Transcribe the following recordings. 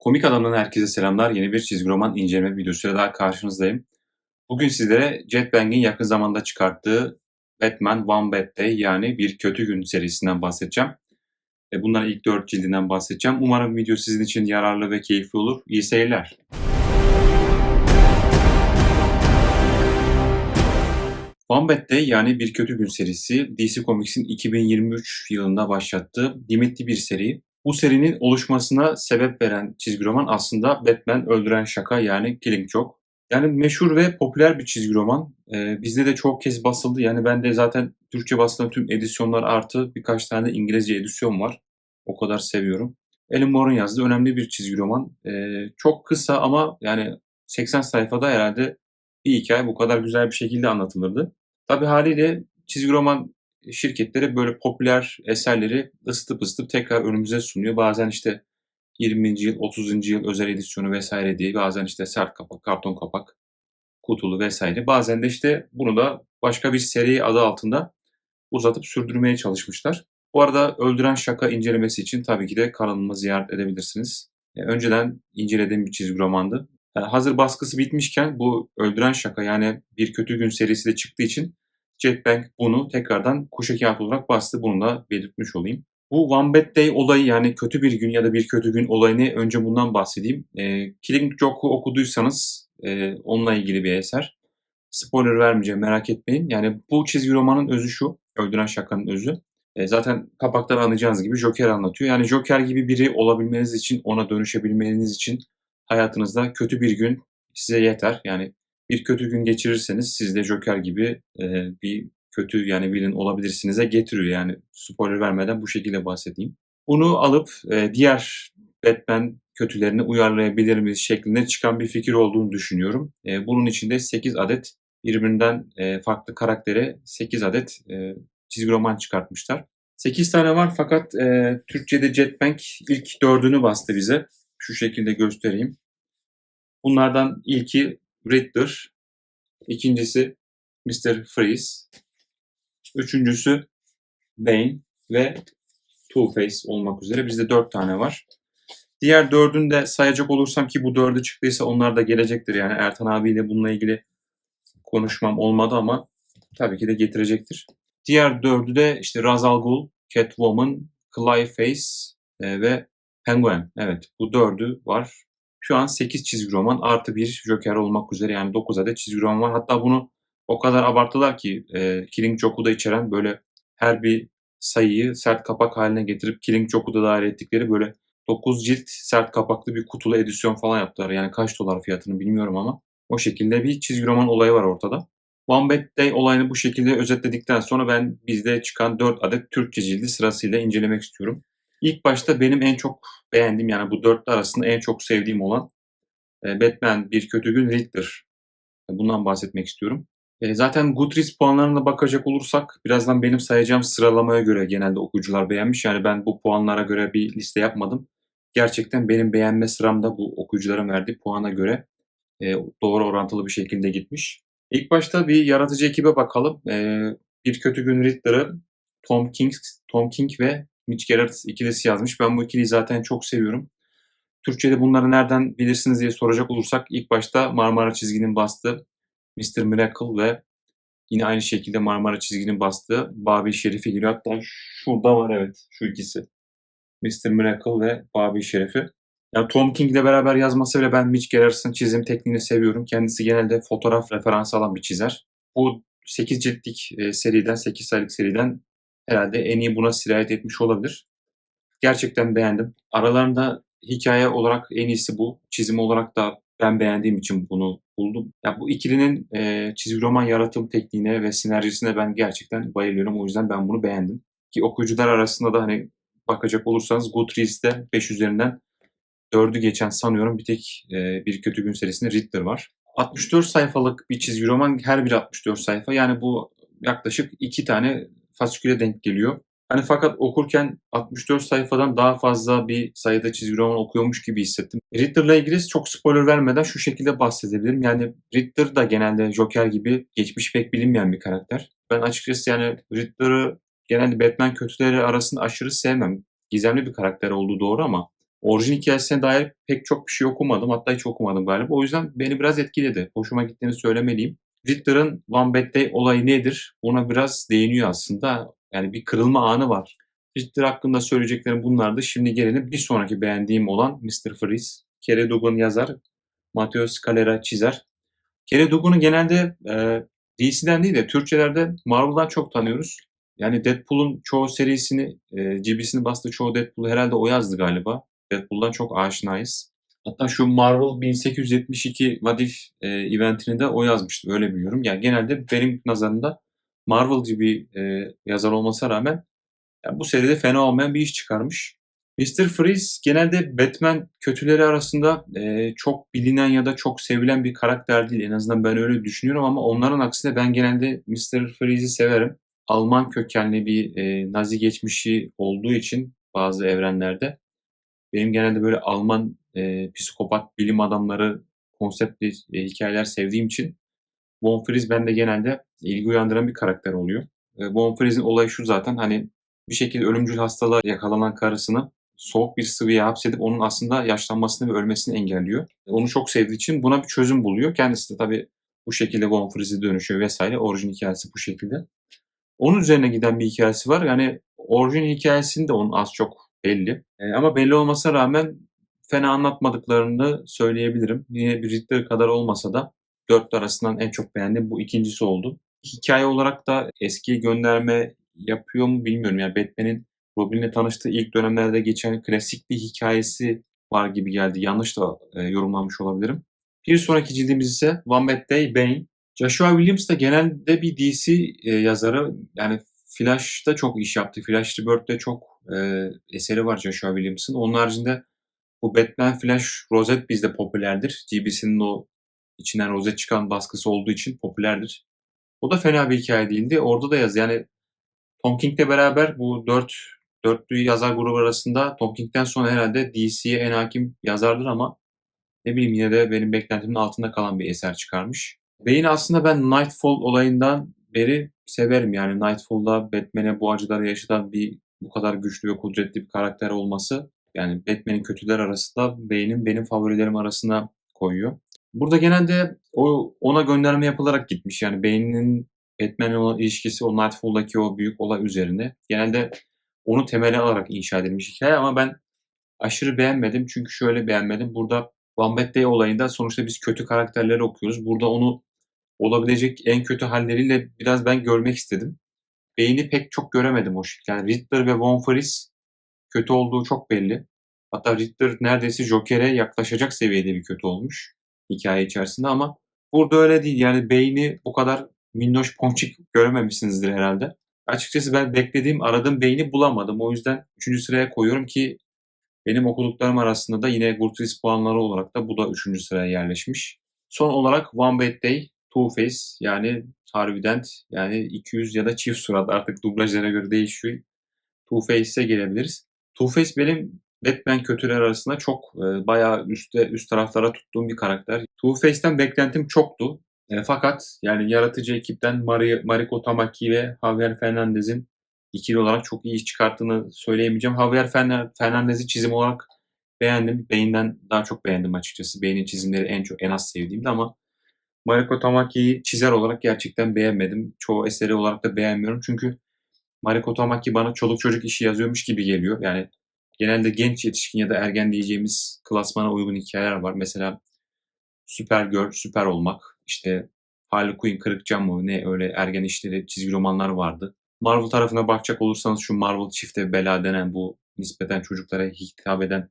Komik Adam'dan herkese selamlar. Yeni bir çizgi roman inceleme videosuyla daha karşınızdayım. Bugün sizlere Jet Bang'in yakın zamanda çıkarttığı Batman One Bad Day yani Bir Kötü Gün serisinden bahsedeceğim. Bunların ilk dört cildinden bahsedeceğim. Umarım video sizin için yararlı ve keyifli olur. İyi seyirler. One Bad Day yani Bir Kötü Gün serisi DC Comics'in 2023 yılında başlattığı limitli bir seri. Bu serinin oluşmasına sebep veren çizgi roman aslında Batman Öldüren Şaka yani Killing Joke. Yani meşhur ve popüler bir çizgi roman. Ee, bizde de çok kez basıldı. Yani ben de zaten Türkçe basılan tüm edisyonlar artı birkaç tane İngilizce edisyon var. O kadar seviyorum. Alan Moore'un yazdığı önemli bir çizgi roman. Ee, çok kısa ama yani 80 sayfada herhalde bir hikaye bu kadar güzel bir şekilde anlatılırdı. Tabi haliyle çizgi roman şirketleri böyle popüler eserleri ısıtıp ısıtıp tekrar önümüze sunuyor. Bazen işte 20. yıl, 30. yıl özel edisyonu vesaire diye bazen işte sert kapak, karton kapak, kutulu vesaire. Bazen de işte bunu da başka bir seri adı altında uzatıp sürdürmeye çalışmışlar. Bu arada Öldüren Şaka incelemesi için tabii ki de kanalımı ziyaret edebilirsiniz. E, önceden incelediğim bir çizgi romandı. E, hazır baskısı bitmişken bu Öldüren Şaka yani Bir Kötü Gün serisi de çıktığı için Jetbank bunu tekrardan kuşa kağıt olarak bastı. Bunu da belirtmiş olayım. Bu One Bad Day olayı yani kötü bir gün ya da bir kötü gün olayını önce bundan bahsedeyim. E, Killing Joke'u okuduysanız e, onunla ilgili bir eser. Spoiler vermeyeceğim merak etmeyin. Yani bu çizgi romanın özü şu. Öldüren şakanın özü. E, zaten kapaktan anlayacağınız gibi Joker anlatıyor. Yani Joker gibi biri olabilmeniz için, ona dönüşebilmeniz için hayatınızda kötü bir gün size yeter. Yani bir kötü gün geçirirseniz siz de Joker gibi e, bir kötü yani villain olabilirsiniz'e getiriyor. Yani spoiler vermeden bu şekilde bahsedeyim. Bunu alıp e, diğer Batman kötülerini uyarlayabilir miyiz şeklinde çıkan bir fikir olduğunu düşünüyorum. E, bunun içinde 8 adet birbirinden e, farklı karaktere 8 adet e, çizgi roman çıkartmışlar. 8 tane var fakat e, Türkçe'de Jetbank ilk dördünü bastı bize. Şu şekilde göstereyim. Bunlardan ilki Riddler, ikincisi Mr. Freeze, üçüncüsü Bane ve Two-Face olmak üzere. Bizde dört tane var. Diğer dördünü de sayacak olursam ki bu dördü çıktıysa onlar da gelecektir. Yani Ertan abiyle bununla ilgili konuşmam olmadı ama tabii ki de getirecektir. Diğer dördü de işte Ra's al Ghul, Catwoman, Clayface e, ve Penguin. Evet bu dördü var. Şu an 8 çizgi roman artı bir Joker olmak üzere yani 9 adet çizgi roman var. Hatta bunu o kadar abarttılar ki e, Killing Joke'u da içeren böyle her bir sayıyı sert kapak haline getirip Killing Joke'u da dahil ettikleri böyle 9 cilt sert kapaklı bir kutulu edisyon falan yaptılar. Yani kaç dolar fiyatını bilmiyorum ama o şekilde bir çizgi roman olayı var ortada. One Bad Day olayını bu şekilde özetledikten sonra ben bizde çıkan 4 adet Türkçe cildi sırasıyla incelemek istiyorum. İlk başta benim en çok beğendiğim yani bu dörtlü arasında en çok sevdiğim olan e, Batman Bir Kötü Gün Riddler. Bundan bahsetmek istiyorum. E, zaten Goodreads puanlarına bakacak olursak birazdan benim sayacağım sıralamaya göre genelde okuyucular beğenmiş. Yani ben bu puanlara göre bir liste yapmadım. Gerçekten benim beğenme sıramda bu okuyucuların verdiği puana göre e, doğru orantılı bir şekilde gitmiş. İlk başta bir yaratıcı ekibe bakalım. Bir Kötü Gün Riddler'ı Tom King, Tom King ve Mitch Gerrard ikilisi yazmış. Ben bu ikiliyi zaten çok seviyorum. Türkçe'de bunları nereden bilirsiniz diye soracak olursak ilk başta Marmara çizginin bastığı Mr. Miracle ve yine aynı şekilde Marmara çizginin bastığı Babil Şerif'i geliyor. Hatta şurada var evet şu ikisi. Mr. Miracle ve Babil Şerif'i. Yani Tom King ile beraber yazması bile ben Mitch Gerrard'ın çizim tekniğini seviyorum. Kendisi genelde fotoğraf referansı alan bir çizer. Bu 8 ciltlik e, seriden, 8 sayılık seriden herhalde en iyi buna sirayet etmiş olabilir. Gerçekten beğendim. Aralarında hikaye olarak en iyisi bu. Çizim olarak da ben beğendiğim için bunu buldum. Ya bu ikilinin e, çizgi roman yaratım tekniğine ve sinerjisine ben gerçekten bayılıyorum. O yüzden ben bunu beğendim. Ki okuyucular arasında da hani bakacak olursanız Goodreads'te 5 üzerinden 4'ü geçen sanıyorum bir tek e, bir kötü gün serisinde Riddler var. 64 sayfalık bir çizgi roman her biri 64 sayfa. Yani bu yaklaşık iki tane fasiküle denk geliyor. Hani fakat okurken 64 sayfadan daha fazla bir sayıda çizgi roman okuyormuş gibi hissettim. Riddler'la ilgili çok spoiler vermeden şu şekilde bahsedebilirim. Yani Riddler da genelde Joker gibi geçmiş pek bilinmeyen bir karakter. Ben açıkçası yani Riddler'ı genelde Batman kötüleri arasında aşırı sevmem. Gizemli bir karakter olduğu doğru ama Orijin hikayesine dair pek çok bir şey okumadım. Hatta hiç okumadım galiba. O yüzden beni biraz etkiledi. Hoşuma gittiğini söylemeliyim. Riddler'ın One Bad Day olayı nedir? Ona biraz değiniyor aslında. Yani bir kırılma anı var. Riddler hakkında söyleyeceklerim bunlardı. Şimdi gelelim bir sonraki beğendiğim olan Mr. Freeze. Kerry Dugan yazar, Matteo Scalera çizer. Kerry Dugan'ı genelde e, DC'den değil de Türkçelerde Marvel'dan çok tanıyoruz. Yani Deadpool'un çoğu serisini, e, GB'sini bastığı çoğu Deadpool'u herhalde o yazdı galiba. Deadpool'dan çok aşinayız. Hatta şu Marvel 1872 What If e, eventini de o yazmıştı. Öyle biliyorum. Yani genelde benim nazarımda Marvel'cı bir e, yazar olmasına rağmen yani bu seride fena olmayan bir iş çıkarmış. Mr. Freeze genelde Batman kötüleri arasında e, çok bilinen ya da çok sevilen bir karakter değil. En azından ben öyle düşünüyorum ama onların aksine ben genelde Mr. Freeze'i severim. Alman kökenli bir e, Nazi geçmişi olduğu için bazı evrenlerde benim genelde böyle Alman e, psikopat bilim adamları konseptli e, hikayeler sevdiğim için Von Fries bende genelde ilgi uyandıran bir karakter oluyor. E, Von Fries'in olayı şu zaten hani bir şekilde ölümcül hastalığa yakalanan karısını soğuk bir sıvıya hapsedip onun aslında yaşlanmasını ve ölmesini engelliyor. Onu çok sevdiği için buna bir çözüm buluyor. Kendisi de tabii bu şekilde Von Fries'e dönüşüyor vesaire. Orijin hikayesi bu şekilde. Onun üzerine giden bir hikayesi var. Yani orijin hikayesinde onun az çok belli. E, ama belli olmasına rağmen fena anlatmadıklarını söyleyebilirim. Yine bir Riddler kadar olmasa da dört arasından en çok beğendiğim bu ikincisi oldu. Hikaye olarak da eski gönderme yapıyor mu bilmiyorum. Yani Batman'in Robin'le tanıştığı ilk dönemlerde geçen klasik bir hikayesi var gibi geldi. Yanlış da e, yorumlanmış olabilirim. Bir sonraki cildimiz ise One Bad Day Bane. Joshua Williams da genelde bir DC e, yazarı. Yani Flash'ta çok iş yaptı. Flash Rebirth'te çok e, eseri var Joshua Williams'ın. Onun haricinde bu Batman Flash rozet bizde popülerdir. GB'sinin o içinden rozet çıkan baskısı olduğu için popülerdir. O da fena bir hikaye değildi. Orada da yaz yani Tom King'le beraber bu dört dörtlü yazar grubu arasında Tom King'den sonra herhalde DC'ye en hakim yazardır ama ne bileyim yine de benim beklentimin altında kalan bir eser çıkarmış. Bane aslında ben Nightfall olayından beri severim. Yani Nightfall'da Batman'e bu acıları yaşatan bir bu kadar güçlü ve kudretli bir karakter olması yani Batman'in kötüler arasında Bane'in benim favorilerim arasına koyuyor. Burada genelde o ona gönderme yapılarak gitmiş. Yani Bane'in Batman'le olan ilişkisi o Nightfall'daki o büyük olay üzerine. Genelde onu temele alarak inşa edilmiş hikaye ama ben aşırı beğenmedim. Çünkü şöyle beğenmedim. Burada One Bad Day olayında sonuçta biz kötü karakterleri okuyoruz. Burada onu olabilecek en kötü halleriyle biraz ben görmek istedim. Beyni pek çok göremedim o şekilde. Yani Riddler ve Von Fries kötü olduğu çok belli. Hatta Riddler neredeyse Joker'e yaklaşacak seviyede bir kötü olmuş hikaye içerisinde ama burada öyle değil. Yani beyni bu kadar minnoş ponçik görememişsinizdir herhalde. Açıkçası ben beklediğim, aradığım beyni bulamadım. O yüzden 3. sıraya koyuyorum ki benim okuduklarım arasında da yine Gurtris puanları olarak da bu da 3. sıraya yerleşmiş. Son olarak One Bad Day, Two Face yani Harvey Dent yani 200 ya da çift surat artık dublajlara göre değişiyor. Two Face'e gelebiliriz. Two Face benim Batman kötüler arasında çok e, bayağı üstte üst taraflara tuttuğum bir karakter. Two Face'ten beklentim çoktu. E, fakat yani yaratıcı ekipten Mari, Mariko Tamaki ve Javier Fernandez'in ikili olarak çok iyi iş çıkarttığını söyleyemeyeceğim. Javier Fernandez'i çizim olarak beğendim. Bey'inden daha çok beğendim açıkçası. Bey'in çizimleri en çok en az sevdiğimdi ama Mariko Tamaki'yi çizer olarak gerçekten beğenmedim. Çoğu eseri olarak da beğenmiyorum. Çünkü Mariko Tamaki bana çoluk çocuk işi yazıyormuş gibi geliyor. Yani genelde genç yetişkin ya da ergen diyeceğimiz klasmana uygun hikayeler var. Mesela süper gör, süper olmak, işte Harley Quinn, Kırık Cam mı ne öyle ergen işleri, çizgi romanlar vardı. Marvel tarafına bakacak olursanız şu Marvel çifte bela denen bu nispeten çocuklara hitap eden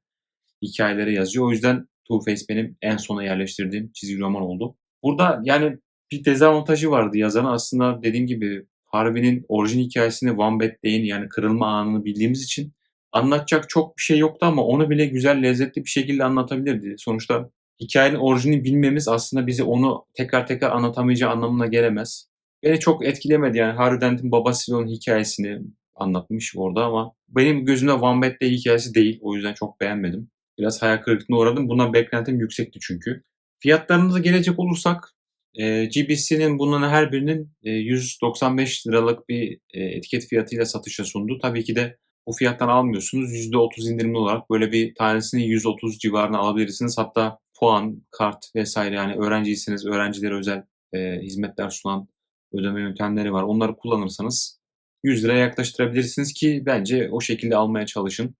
hikayeleri yazıyor. O yüzden Two-Face benim en sona yerleştirdiğim çizgi roman oldu. Burada yani bir dezavantajı vardı yazarın. Aslında dediğim gibi Harvey'nin orijin hikayesini One Bad Day'in yani kırılma anını bildiğimiz için anlatacak çok bir şey yoktu ama onu bile güzel, lezzetli bir şekilde anlatabilirdi. Sonuçta hikayenin orijinini bilmemiz aslında bizi onu tekrar tekrar anlatamayacağı anlamına gelemez. Beni çok etkilemedi yani Harry Dent'in babasıyla onun hikayesini anlatmış orada ama benim gözümde One Bad Day hikayesi değil. O yüzden çok beğenmedim. Biraz hayal kırıklığına uğradım. Bundan beklentim yüksekti çünkü. Fiyatlarına gelecek olursak e, GBC'nin bunların her birinin e, 195 liralık bir e, etiket fiyatıyla satışa sundu. Tabii ki de bu fiyattan almıyorsunuz. %30 indirimli olarak böyle bir tanesini 130 civarına alabilirsiniz. Hatta puan, kart vesaire yani öğrenciyseniz öğrencilere özel e, hizmetler sunan ödeme yöntemleri var. Onları kullanırsanız 100 liraya yaklaştırabilirsiniz ki bence o şekilde almaya çalışın.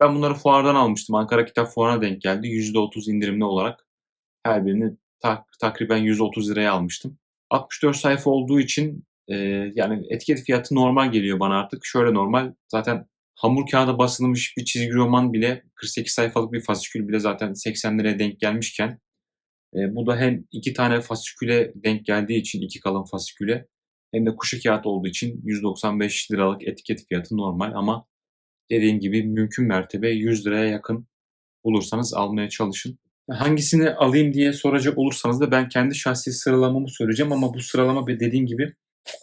Ben bunları fuardan almıştım. Ankara Kitap Fuarı'na denk geldi. %30 indirimli olarak her birini tak, takriben 130 liraya almıştım. 64 sayfa olduğu için e, yani etiket fiyatı normal geliyor bana artık. Şöyle normal zaten hamur kağıda basılmış bir çizgi roman bile 48 sayfalık bir fasikül bile zaten 80 liraya denk gelmişken e, bu da hem iki tane fasiküle denk geldiği için iki kalın fasiküle hem de kuşu kağıt olduğu için 195 liralık etiket fiyatı normal ama dediğim gibi mümkün mertebe 100 liraya yakın bulursanız almaya çalışın. Hangisini alayım diye soracak olursanız da ben kendi şahsi sıralamamı söyleyeceğim ama bu sıralama dediğim gibi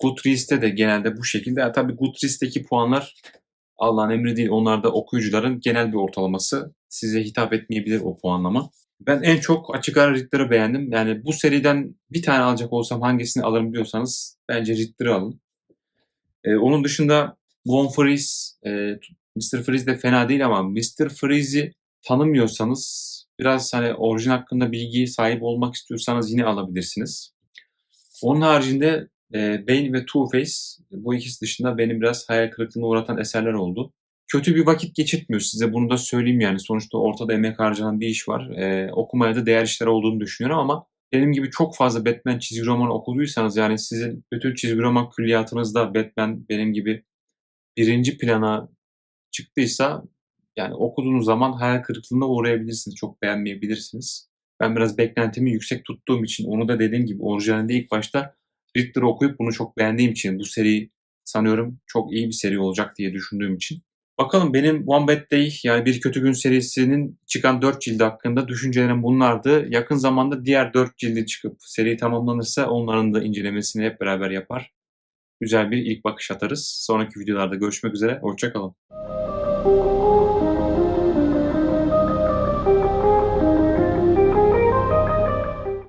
Goodreads'te de genelde bu şekilde. Ya, tabii Goodreads'teki puanlar Allah'ın emri değil. Onlar da okuyucuların genel bir ortalaması. Size hitap etmeyebilir o puanlama. Ben en çok açık ara Ritter'ı beğendim. Yani bu seriden bir tane alacak olsam hangisini alırım diyorsanız bence Ritter'ı alın. Ee, onun dışında Von Freeze, e, Mr. Freeze de fena değil ama Mr. Freeze'i tanımıyorsanız biraz hani orijin hakkında bilgi sahip olmak istiyorsanız yine alabilirsiniz. Onun haricinde e, Bane ve Two-Face bu ikisi dışında benim biraz hayal kırıklığına uğratan eserler oldu. Kötü bir vakit geçirtmiyor size bunu da söyleyeyim yani. Sonuçta ortada emek harcanan bir iş var. E, okumaya da değer işler olduğunu düşünüyorum ama benim gibi çok fazla Batman çizgi roman okuduysanız yani sizin bütün çizgi roman külliyatınızda Batman benim gibi birinci plana çıktıysa yani okuduğunuz zaman hayal kırıklığına uğrayabilirsiniz. Çok beğenmeyebilirsiniz. Ben biraz beklentimi yüksek tuttuğum için onu da dediğim gibi orijinalinde ilk başta Ritter'ı okuyup bunu çok beğendiğim için bu seri sanıyorum çok iyi bir seri olacak diye düşündüğüm için. Bakalım benim One Bad Day yani Bir Kötü Gün serisinin çıkan 4 cildi hakkında düşüncelerim bunlardı. Yakın zamanda diğer 4 cildi çıkıp seri tamamlanırsa onların da incelemesini hep beraber yapar. Güzel bir ilk bakış atarız. Sonraki videolarda görüşmek üzere. Hoşçakalın.